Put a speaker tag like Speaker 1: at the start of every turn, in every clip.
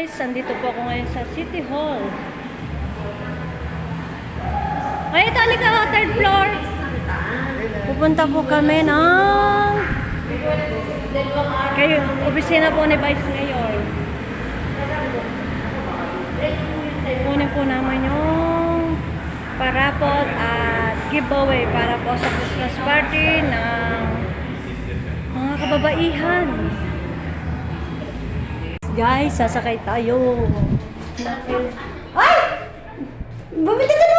Speaker 1: Guys, andito po ako ngayon sa City Hall. Ay, ito, halika ka, third floor. Pupunta po kami ng... Kayo, opisina po ni Vice Mayor. Kunin po naman yung parapot at giveaway para po sa Christmas party ng mga kababaihan. Guys, sasakay tayo. Ay! Bumiti ka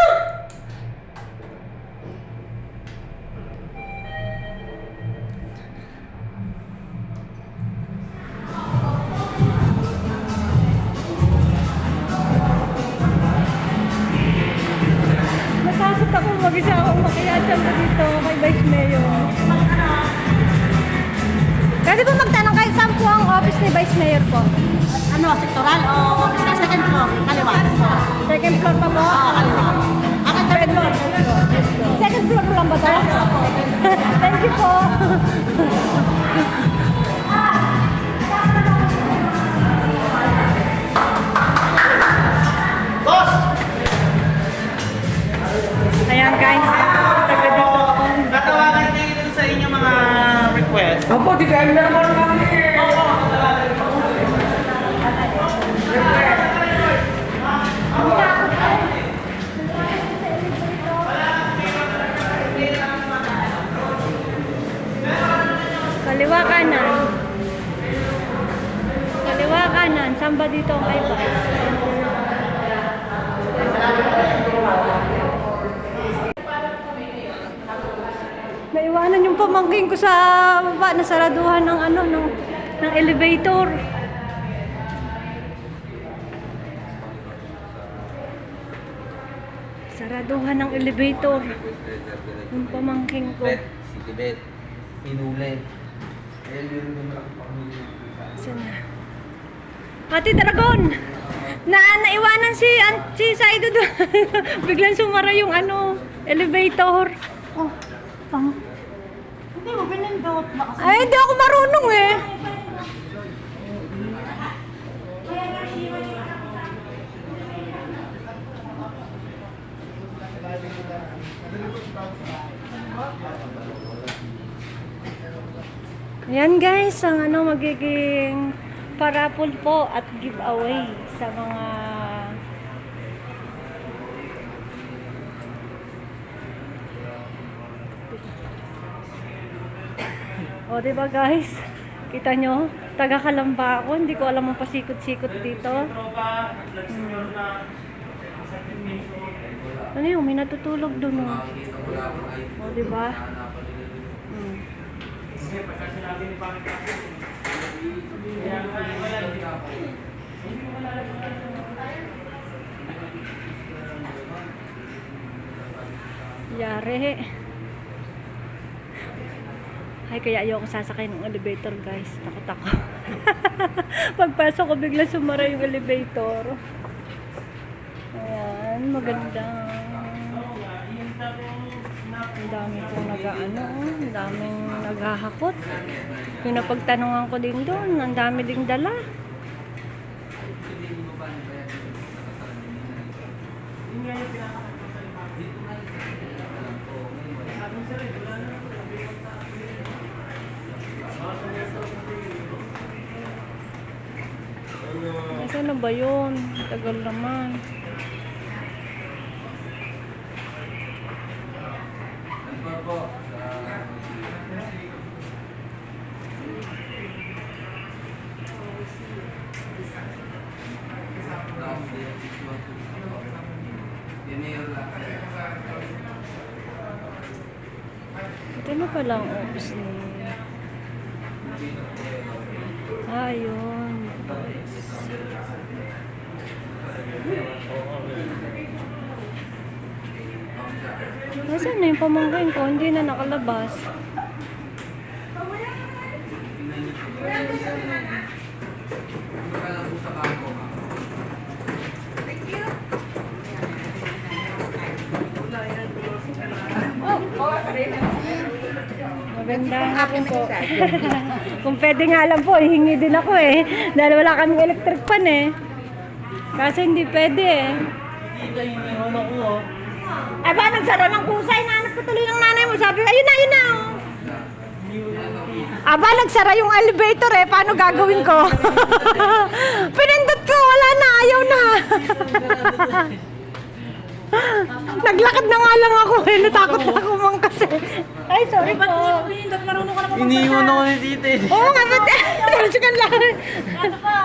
Speaker 1: Thank you po. Ayan guys, taga dito.
Speaker 2: Natawagan kayo sa inyong mga request.
Speaker 3: Opo, di kaya naman
Speaker 1: kanan. Kaliwa kanan. Saan ba dito ang Vice? Naiwanan yung pamangking ko sa baba, nasaraduhan ng ano, ng, ng elevator. Saraduhan ng elevator. Yung pamangking ko.
Speaker 3: Bet, si Tibet, Pinule.
Speaker 1: Ate Dragon! Na naiwanan si an- si Saido doon. Biglang sumara yung ano, elevator.
Speaker 2: Oh, pang... Hindi mo pinindot na kasi.
Speaker 1: Ay, hindi ako marunong eh. Ayan guys, ang ano magiging parapol po at giveaway sa mga O, di ba guys? Kita nyo? Taga Kalamba ako. Hindi ko alam ang pasikot-sikot dito. Hmm. Ano yun? May natutulog doon oh. O, di ba? Hmm. Yari. Ay, kaya ayoko sasakay ng elevator, guys. Takot ako. Pagpasok ko, bigla sumara yung elevator. Ayan, maganda. Dami pong nag-ano, daming naghahakot. Yung ko din doon, ang dami ding dala. Nasaan na ba yun? Tagal naman.
Speaker 3: Ano po?
Speaker 1: Ito na pala ang office ni... Ah, yun. Nasaan na yung pamangkin ko? Hindi na nakalabas. Magandang hapon po. Kung pwede nga lang po, hihingi din ako eh. Dahil wala kaming electric pan eh. Kasi hindi pwede eh.
Speaker 2: Tita, iniwan ako oh.
Speaker 1: Ay ba, nagsara ng kusay. Nanap ko tuloy ng nanay mo. Sabi ko, ayun na, ayun na. oh. Aba, nagsara yung elevator eh. Paano gagawin ko? Pinindot ko, wala na, ayaw na. Naglakad na nga lang ako eh. Natakot na ako mang kasi. Ay, sorry po.
Speaker 2: Pinindot, marunong ka naman
Speaker 3: Iniwan ako ni tita eh.
Speaker 1: Oo nga, ba't? Tulsikan lang.
Speaker 2: Ano pa?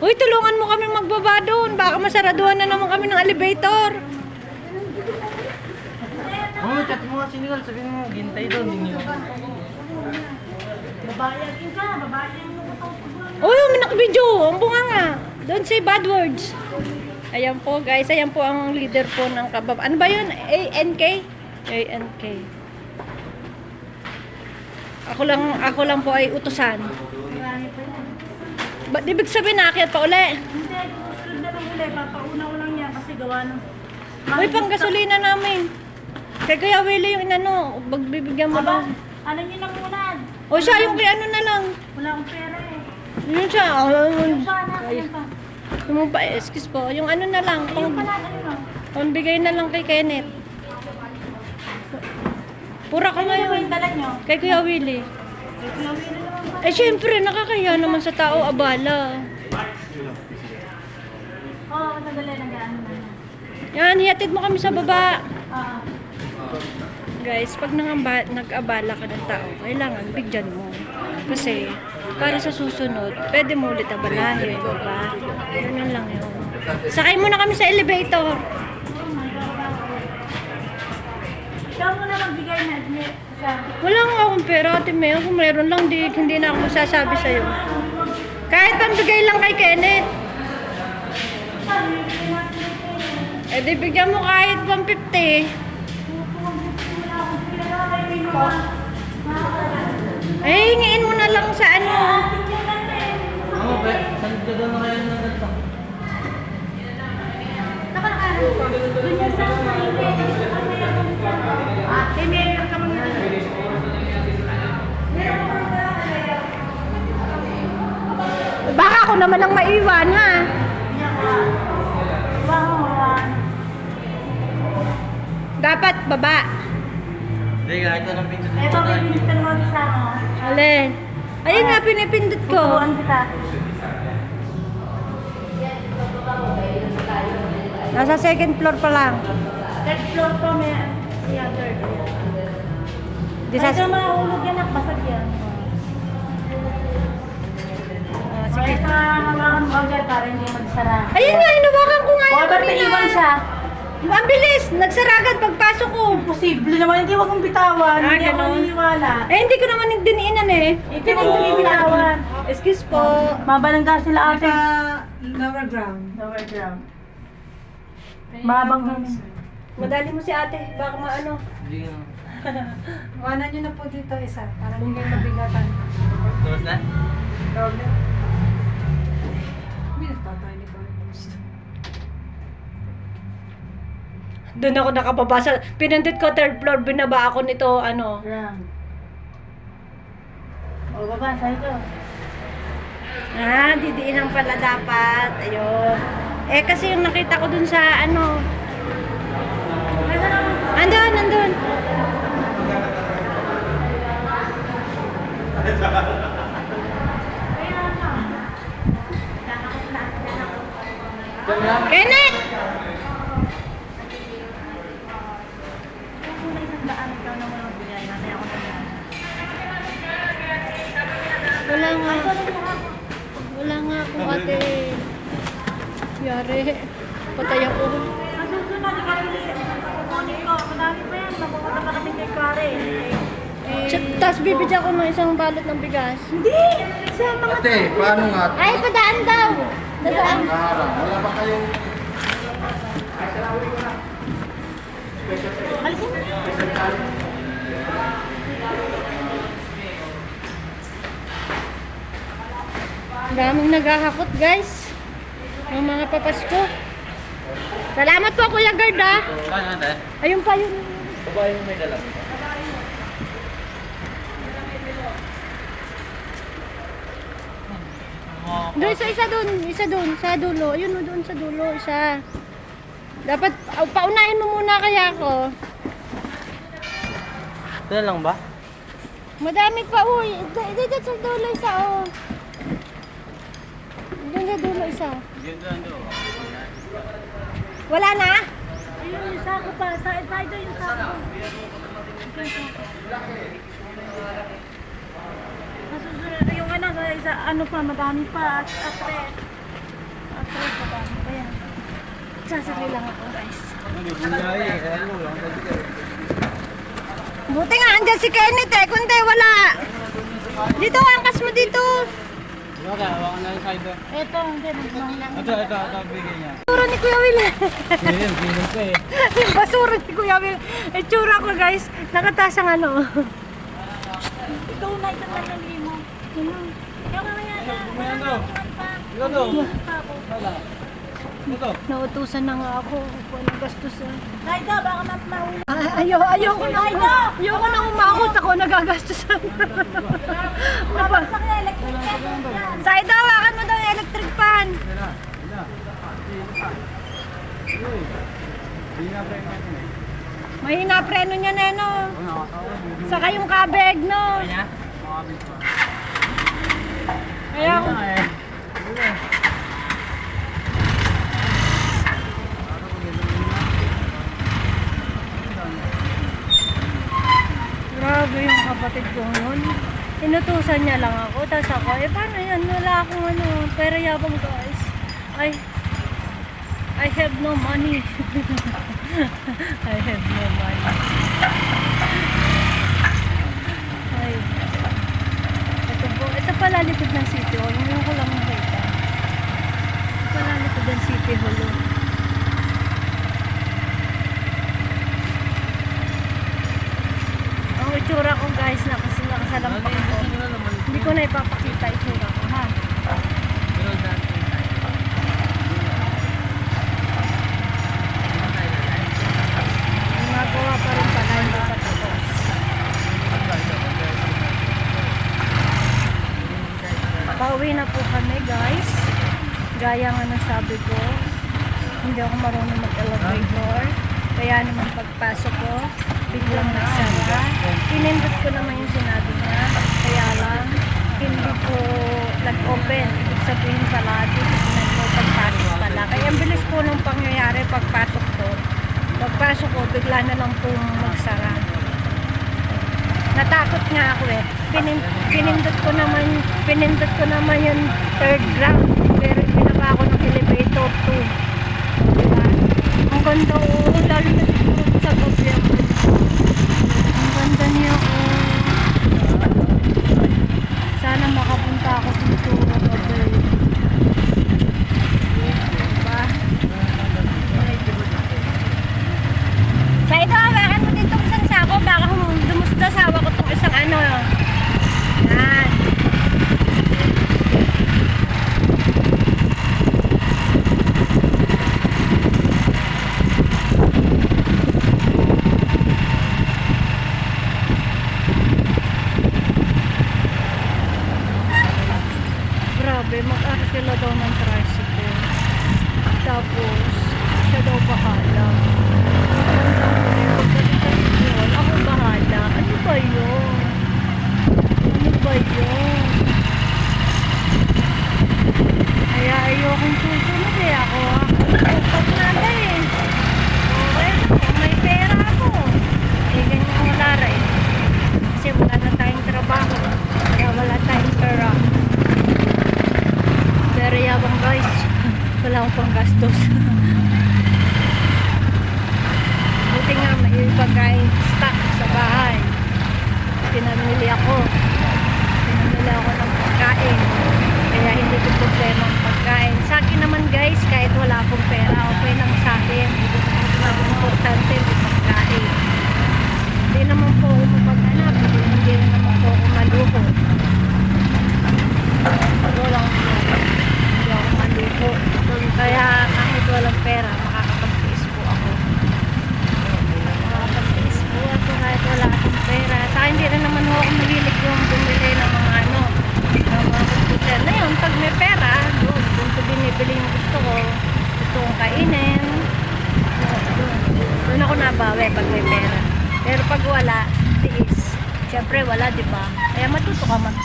Speaker 1: Uy, tulungan mo kami magbaba doon. Baka masaraduhan na naman kami ng elevator.
Speaker 3: Oh, chat mo nga si Nicole. Sabihin mo, gintay doon.
Speaker 2: Babayagin ka, babayagin mo ko
Speaker 1: Uy, may nakabidyo. Ang bunga nga. Don't say bad words. Ayan po guys, ayan po ang leader po ng kabab. Ano ba yun? A-N-K? A-N-K. Ako lang, ako lang po ay utusan.
Speaker 2: Yun.
Speaker 1: Ba't ibig sabihin naakyat pa uli?
Speaker 2: Hindi, susunod na lang uli. Papauna ko lang yan kasi gawa ng...
Speaker 1: Uy, pang gasolina namin. Kaya kaya Willie yung inano, magbibigyan mo lang.
Speaker 2: ano nyo na muna?
Speaker 1: O siya, yung kay ano na lang.
Speaker 2: Wala akong pera eh.
Speaker 1: Yun siya. Oh,
Speaker 2: Yung pa, anak, yung pa.
Speaker 1: Yung pa, excuse po. Yung ano na lang. Pang,
Speaker 2: pala, ano
Speaker 1: pambigay na lang kay Kenneth. Pura ka ngayon.
Speaker 2: yung dala nyo?
Speaker 1: Kay Kuya Willie.
Speaker 2: Eh,
Speaker 1: syempre, nakakaya naman sa tao abala.
Speaker 2: Oo, oh, nadali na gaano na.
Speaker 1: Yan, hihatid mo kami sa baba.
Speaker 2: Oo.
Speaker 1: Guys, pag nangamba, nag-abala ka ng tao, kailangan bigyan mo. Kasi, para sa susunod, pwede mo ulit abalahin, di ba? Ganun lang yun. Sakay mo na kami sa elevator.
Speaker 2: Ikaw mo na magbigay na. Admit.
Speaker 1: Wala nga akong pera, ate May. Kung meron lang, di, hindi na ako masasabi sa'yo. Kahit pambigay lang kay Kenneth. Eh, di bigyan mo kahit 150. Eh, hingiin mo na lang sa ano.
Speaker 3: Oo, be. Saan ka doon na kayo ng ganito?
Speaker 2: Ate, meron ka mga
Speaker 1: Baka ako naman ang maiwan, ha? Dapat baba.
Speaker 3: Hindi, kahit anong pinto
Speaker 2: Ito, pinipintan mo sa ano.
Speaker 1: Alin? Ayun nga, pinipindot ko.
Speaker 2: Tutuan kita.
Speaker 1: Nasa second floor pa lang.
Speaker 2: Third floor pa may siya third.
Speaker 1: Di
Speaker 2: Ay,
Speaker 1: sa...
Speaker 2: ka mahulog yan, nakbasag yan.
Speaker 1: Ah,
Speaker 2: Sige.
Speaker 1: sige.
Speaker 2: Ito, hawakan mo agad para hindi magsara.
Speaker 1: Ayun nga, inawakan ko nga
Speaker 2: O,
Speaker 1: yung
Speaker 2: ba't
Speaker 1: kanina.
Speaker 2: naiwan siya?
Speaker 1: Ang bilis! Nagsara agad pagpasok ko.
Speaker 2: Imposible naman, hindi wag mong bitawan.
Speaker 1: Ah,
Speaker 2: hindi ako naniniwala.
Speaker 1: Eh, hindi ko naman diniinan eh.
Speaker 2: Hindi mo hindi bitawan.
Speaker 1: Excuse po.
Speaker 2: Mabalang ka sila ate.
Speaker 1: lower ground.
Speaker 2: Lower ground. Mabang kami.
Speaker 1: Madali mo si ate. Baka maano.
Speaker 3: Hindi nga.
Speaker 1: Wanan nyo na po dito isa. Para hindi kayo mabigatan.
Speaker 3: Tapos na?
Speaker 1: Problem. Tatay ni Doon ako nakapabasa. Pinundit ko third floor. Binaba ako nito, ano.
Speaker 2: Ground. O, baba, sa ito.
Speaker 1: Ah, didiinan pala dapat. Ayun. Eh, kasi yung nakita ko dun sa, ano. Andun, andun. Kenneth!
Speaker 2: Kung may isang daan, ikaw na muna magbigay. Nanay ako na yan.
Speaker 1: Wala nga. Wala nga akong ate. Yari. Patay ako.
Speaker 2: Masusunod, ikaw ulit. Kukunin ko. Madami pa yan. Mapupunta pa kami kay Kare. Eh,
Speaker 1: Tapos bibigyan ko ng isang balot ng bigas.
Speaker 2: Hindi! Sa mga...
Speaker 3: Ate, paano nga?
Speaker 1: Ay, padaan daw. Dadaan.
Speaker 3: Naharang. Wala ba kayong...
Speaker 2: Alisin mo na.
Speaker 1: Daming naghahakot, guys. Ng mga papasko. Salamat po, Kuya Gard.
Speaker 3: Saan ate?
Speaker 1: Ayun pa yun.
Speaker 3: Babae mo may dala.
Speaker 1: Doon sa isa doon, isa doon, sa dulo. Ayun o doon sa dulo, isa. Dapat, oh, paunahin mo muna kaya ako.
Speaker 3: Ito na lang ba?
Speaker 1: Madami pa, uy. Di- Dito sa dulo isa, oh. Doon sa dulo isa. Wala na?
Speaker 2: Ayun, yung sako pa. Sa, ito yung sako. Masusunod, yung ano, sa isa, ano pa, madami pa. At atret. Atret, madami pa yan.
Speaker 1: Sasakay lang ako, guys.
Speaker 3: Ano lang.
Speaker 1: Buti nga, andyan si Kenneth eh. Kundi, wala. Dito, angkas mo dito.
Speaker 3: Okay, hawakan na yung side.
Speaker 2: Ito, hindi.
Speaker 3: Ito, ito, ito, bigay niya.
Speaker 1: Basura ni Kuya Will.
Speaker 3: Ganyan, ganyan ka eh.
Speaker 1: yung basura ni Kuya Will. Eh, tsura ko, guys. Nakataas ang ano.
Speaker 2: Ikaw na, ito na yung limo. Ikaw mamaya na.
Speaker 3: Mamaya na.
Speaker 2: Pa.
Speaker 3: Ito to.
Speaker 2: Pa ako.
Speaker 3: Wala.
Speaker 1: Nautusan na nga ako. Kung anong gastos ah.
Speaker 2: Naida, baka ma- mahuli.
Speaker 1: Ay, ayaw, ayoko na. Ayoko na umakot ako. Nagagastusan.
Speaker 2: Babagsak na electric kettle yan.
Speaker 1: Saido, hawakan mo daw yung electric fan. Mahina preno niya, Neno. Saka yung kabeg, no? Kaya ako. Grabe yung kapatid ko nun. Inutusan niya lang ako. Tapos ako, eh paano yan? Wala akong ano. Pero yabang guys. Ay, I have no money. I have no money. Ay. Ito po. Ito pala likod ng City Hall. Ngayon ko lang nakita. Ito pala likod ng City Hall. oh. Ang itsura ko guys na kasi nakasalampak ko. Hindi ko na ipapakita itsura ko ha. Nagawa pa rin pala hindi pa tapos. Pauwi na po kami guys. Gaya nga ng sabi ko, hindi ako marunong mag-elevator. Kaya naman pagpasok ko, biglang nagsara. Pinindot ko naman yung sinabi niya. Kaya lang, hindi ko nag-open. Ibig sabihin pala, titignan ko pagpasok pala. Kaya ang bilis po nung pangyayari pagpasok ko. Pagpasok ko, bigla na lang pong magsara. Natakot nga ako eh. Pinin, pinindot ko naman, pinindot ko naman yung third ground. Pero pinaba ako ng elevator 2. Ang ganda oh, lalo na siguro sa gabi. Ang ganda niya oh. Sana makapunta ako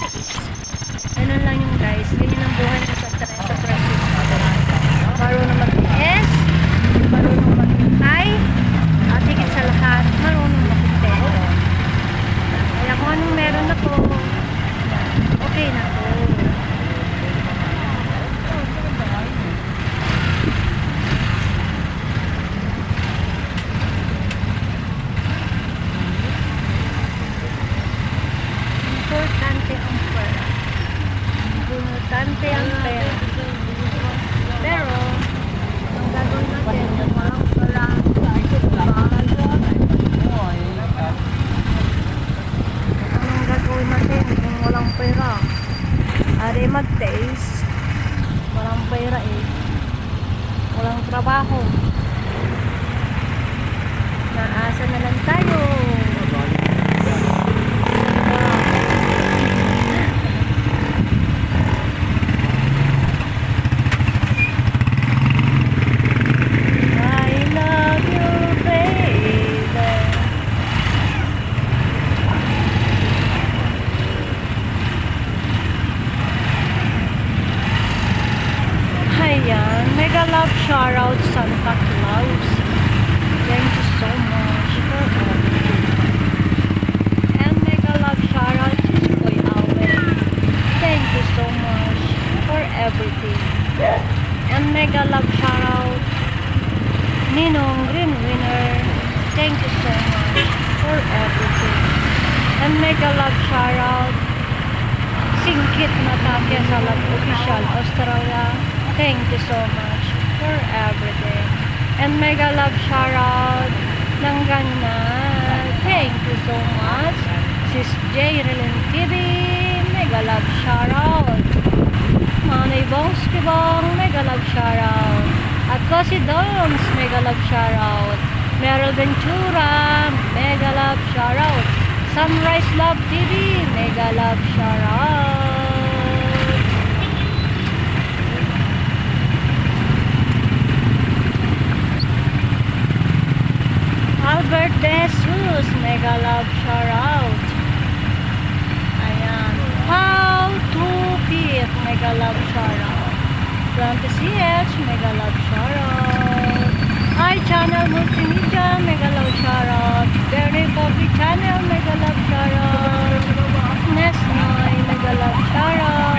Speaker 1: Ganun lang yung guys. Ganyan ang buhay ko sa, tra- sa precious. Marunong mag-tiis, marunong maghintay, at higit sa lahat, marunong makumpero. Kaya kung anong meron ako, okay na po. Importante ang pera. Importante ang pera. Pero, ang gagawin natin, walang pera. Anong gagawin natin kung walang pera? Ari mag-taste. Walang pera eh. Walang trabaho. Naasa na lang tayo. I love you, baby. Ayan, mega love shoutout Santa Claus. Thank you so much for everything. And mega love shoutout to Boy Awen. Thank you so much for everything. And mega love shoutout Ninong Green Winner. Thank you so much for everything. And mega love shoutout Singkit Natakya Salat Official Australia. Thank you so much for everything. And mega love shoutout ng ganyan. Thank you so much. Sis J. Relin TV. Mega love shoutout. Manay Bongs Kibong. Mega love shoutout. At Cosi Doms. Mega love shoutout. Meryl Ventura. Mega love shoutout. Sunrise Love TV. Mega love shoutout. Albert De Jesus, mega love shoutout. Ayan. How to Pit, mega love shoutout. Plante CH, mega love shoutout. Hi Channel Multimedia, mega love shoutout. Berry Coffee Channel, love shoutout. Nesnoy, love shoutout.